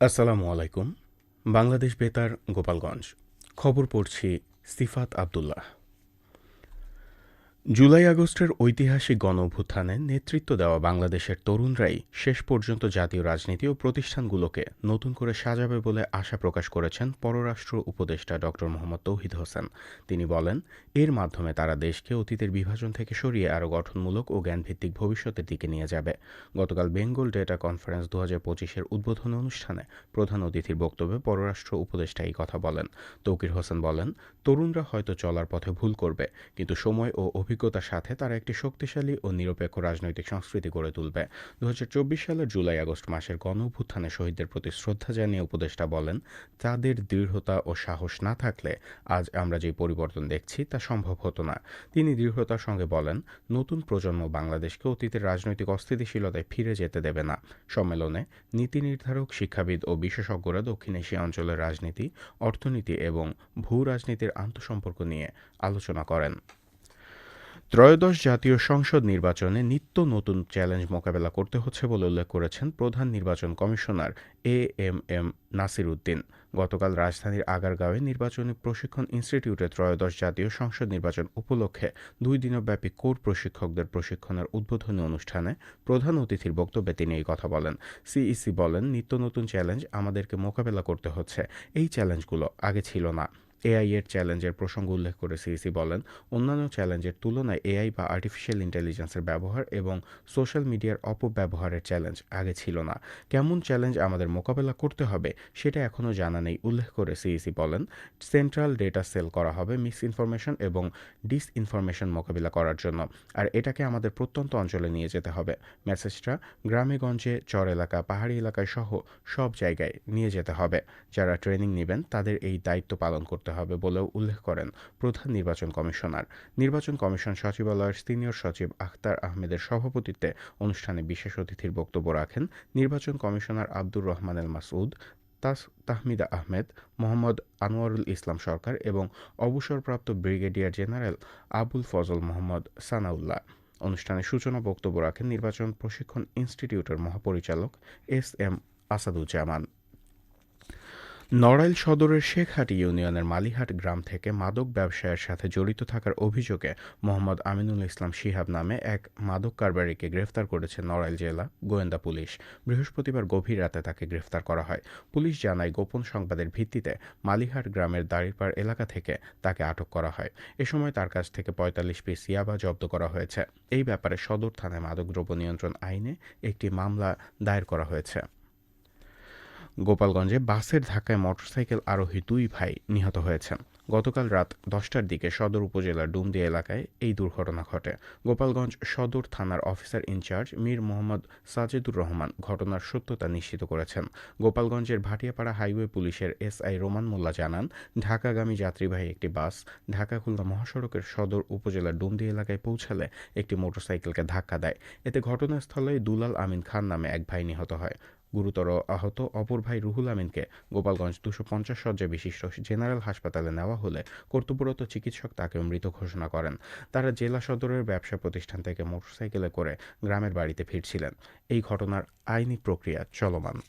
আসসালামু আলাইকুম। বাংলাদেশ বেতার গোপালগঞ্জ। খবর পড়ছি সিফাত আবদুল্লাহ। জুলাই আগস্টের ঐতিহাসিক গণ অভ্যুত্থানে নেতৃত্ব দেওয়া বাংলাদেশের তরুণরাই শেষ পর্যন্ত জাতীয় রাজনীতি ও প্রতিষ্ঠানগুলোকে নতুন করে সাজাবে বলে আশা প্রকাশ করেছেন পররাষ্ট্র উপদেষ্টা ড. মোহাম্মদ তৌহিদ হোসেন। তিনি বলেন, এর মাধ্যমে তারা দেশকে অতীতের বিভাজন থেকে সরিয়ে আরও গঠনমূলক ও জ্ঞানভিত্তিক ভবিষ্যতের দিকে নিয়ে যাবে। গতকাল বেঙ্গল ডেটা কনফারেন্স দু হাজার পঁচিশের উদ্বোধন অনুষ্ঠানে প্রধান অতিথির বক্তব্যে পররাষ্ট্র উপদেষ্টা এই কথা বলেন। তৌকির হোসেন বলেন, তরুণরা হয়তো চলার পথে ভুল করবে, কিন্তু সময় ও অভিজ্ঞতার সাথে তারা একটি শক্তিশালী ও নিরপেক্ষ রাজনৈতিক সংস্কৃতি গড়ে তুলবে। দু হাজার চব্বিশ সালের জুলাই আগস্ট মাসের গণ অভ্যুত্থানে শহীদদের প্রতি শ্রদ্ধা জানিয়ে উপদেষ্টা বলেন, তাদের দৃঢ়তা ও সাহস না থাকলে আজ আমরা যে পরিবর্তন দেখছি তা সম্ভব হতো না। তিনি দৃঢ়তার সঙ্গে বলেন, নতুন প্রজন্ম বাংলাদেশকে অতীতের রাজনৈতিক অস্থিতিশীলতায় ফিরে যেতে দেবে না। সম্মেলনে নীতি নির্ধারক, শিক্ষাবিদ ও বিশেষজ্ঞরা দক্ষিণ এশিয়া অঞ্চলের রাজনীতি, অর্থনীতি এবং ভূ রাজনীতির আন্তঃসম্পর্ক নিয়ে আলোচনা করেন। ত্রয়োদশ জাতীয় সংসদ নির্বাচনে নিত্য নতুন চ্যালেঞ্জ মোকাবেলা করতে হচ্ছে বলে উল্লেখ করেছেন প্রধান নির্বাচন commissioner A M M Nasir Uddin গতকাল রাজধানীর আগারগাঁওয়ে নির্বাচনী প্রশিক্ষণ ইনস্টিটিউটে ত্রয়োদশ জাতীয় সংসদ নির্বাচন উপলক্ষে দুই দিনব্যাপী কোর প্রশিক্ষকদের প্রশিক্ষণের উদ্বোধনী অনুষ্ঠানে প্রধান অতিথির বক্তব্যে তিনি এই কথা বলেন। সিইসি বলেন, নিত্য নতুন চ্যালেঞ্জ আমাদেরকে মোকাবেলা করতে হচ্ছে। এই চ্যালেঞ্জগুলো আগে ছিল না। এআই এর চ্যালেঞ্জের প্রসঙ্গ উল্লেখ করে সিইসি বলেন, অন্যান্য চ্যালেঞ্জের তুলনায় এআই বা আর্টিফিশিয়াল ইন্টেলিজেন্সের ব্যবহার এবং সোশ্যাল মিডিয়ার অপব্যবহারের চ্যালেঞ্জ আগে ছিল না। কেমন চ্যালেঞ্জ আমাদের মোকাবেলা করতে হবে সেটা এখনও জানা নেই, উল্লেখ করে সিইসি বলেন সেন্ট্রাল ডেটা সেল করা হবে মিস ইনফরমেশন এবং ডিস ইনফরমেশন মোকাবিলা করার জন্য, আর এটাকে আমাদের প্রত্যন্ত অঞ্চলে নিয়ে যেতে হবে। মেসেজটা গ্রামে গঞ্জে, চর এলাকা, পাহাড়ি এলাকায় সহ সব জায়গায় নিয়ে যেতে হবে। যারা ট্রেনিং নেবেন তাদের এই দায়িত্ব পালন করতে করতে হবে বলেও উল্লেখ করেন প্রধান নির্বাচন কমিশনার। নির্বাচন কমিশন সচিবালয়ের সিনিয়র সচিব আখতার আহমেদের সভাপতিত্বে অনুষ্ঠানে বিশেষ অতিথির বক্তব্য রাখেন নির্বাচন কমিশনার আব্দুর রহমান এল মাসউদ, তাস, তাহমিদা আহমেদ, মোহাম্মদ আনোয়ারুল ইসলাম সরকার এবং অবসরপ্রাপ্ত ব্রিগেডিয়ার জেনারেল আবুল ফজল মোহাম্মদ সানাউল্লাহ। অনুষ্ঠানে সূচনা বক্তব্য রাখেন নির্বাচন প্রশিক্ষণ ইনস্টিটিউটের মহাপরিচালক এস এম আসাদুজ্জামান। নড়াইল সদরের শেখহাটি ইউনিয়নের মালিহাট গ্রাম থেকে মাদক ব্যবসায়ের সাথে জড়িত থাকার অভিযোগে মোহাম্মদ আমিনুল ইসলাম শিহাব নামে এক মাদক কারবারিকে গ্রেফতার করেছে নড়াইল জেলা গোয়েন্দা পুলিশ। বৃহস্পতিবার গভীর রাতে তাকে গ্রেফতার করা হয়। পুলিশ জানায়, গোপন সংবাদের ভিত্তিতে মালিহাট গ্রামের দাড়িপাড় এলাকা থেকে তাকে আটক করা হয়। এ সময় তার কাছ থেকে পঁয়তাল্লিশ পিস ইয়াবা জব্দ করা হয়েছে। এই ব্যাপারে সদর থানায় মাদকদ্রব্য নিয়ন্ত্রণ আইনে একটি মামলা দায়ের করা হয়েছে। গোপালগঞ্জে বাসের ধাক্কায় মোটরসাইকেল আরোহী দুই ভাই নিহত হয়েছেন। গতকাল রাত দশটার দিকে সদর উপজেলার ডুমদি এলাকায় এই দুর্ঘটনা ঘটে। গোপালগঞ্জ সদর থানার officer in charge Mir Mohammad Sajedur Rahman ঘটনার সত্যতা নিশ্চিত করেছেন। গোপালগঞ্জের ভাটিয়াপাড়া হাইওয়ে পুলিশের এসআই রোমান মোল্লা জানান, ঢাকাগামী যাত্রীবাহী একটি বাস ঢাকা খুলনা মহাসড়কের সদর উপজেলার ডুমদি এলাকায় পৌঁছালে একটি মোটরসাইকেলকে ধাক্কা দেয়। এতে ঘটনাস্থলে দুলাল আমিন খান নামে এক ভাই নিহত হয়। গুরুতর আহত অপর ভাই রুহুল আমিনকে গোপালগঞ্জ দুশো পঞ্চাশ শয্যা বিশিষ্ট জেনারেল হাসপাতালে নেওয়া হলে কর্তব্যরত চিকিৎসক তাকে মৃত ঘোষণা করেন। তারা জেলা সদরের ব্যবসা প্রতিষ্ঠান থেকে মোটরসাইকেলে করে গ্রামের বাড়িতে ফিরছিলেন। এই ঘটনার আইনি প্রক্রিয়া চলমান।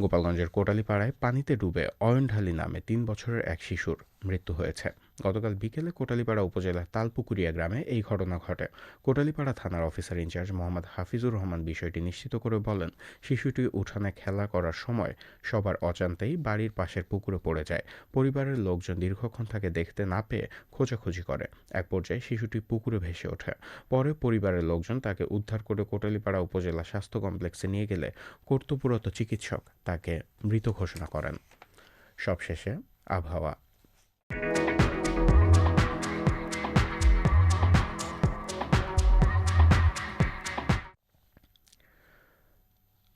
গোপালগঞ্জের কোটালীপাড়ায় পানিতে ডুবে অয়নঢালি নামে তিন বছরের এক শিশুর মৃত্যু হয়েছে। গতকাল বিকেলে কোটালীপাড়া উপজেলার তালপুকুরিয়া গ্রামে এই ঘটনা ঘটে। কোটালীপাড়া থানার officer in charge Mohammad Hafizur Rahman বিষয়টি নিশ্চিত করে বলেন, শিশুটি উঠানে খেলা করার সময় সবার অজান্তেই বাড়ির পাশের পুকুরে পড়ে যায়। পরিবারের লোকজন দীর্ঘক্ষণ তাকে দেখতে না পেয়ে খোঁজাখুঁজি করে। এক পর্যায়ে শিশুটি পুকুরে ভেসে ওঠে। পরে পরিবারের লোকজন তাকে উদ্ধার করে কোটালীপাড়া উপজেলা স্বাস্থ্য কমপ্লেক্সে নিয়ে গেলে কর্তব্যরত চিকিৎসক তাকে মৃত ঘোষণা করেন। সবশেষে আবহাওয়া।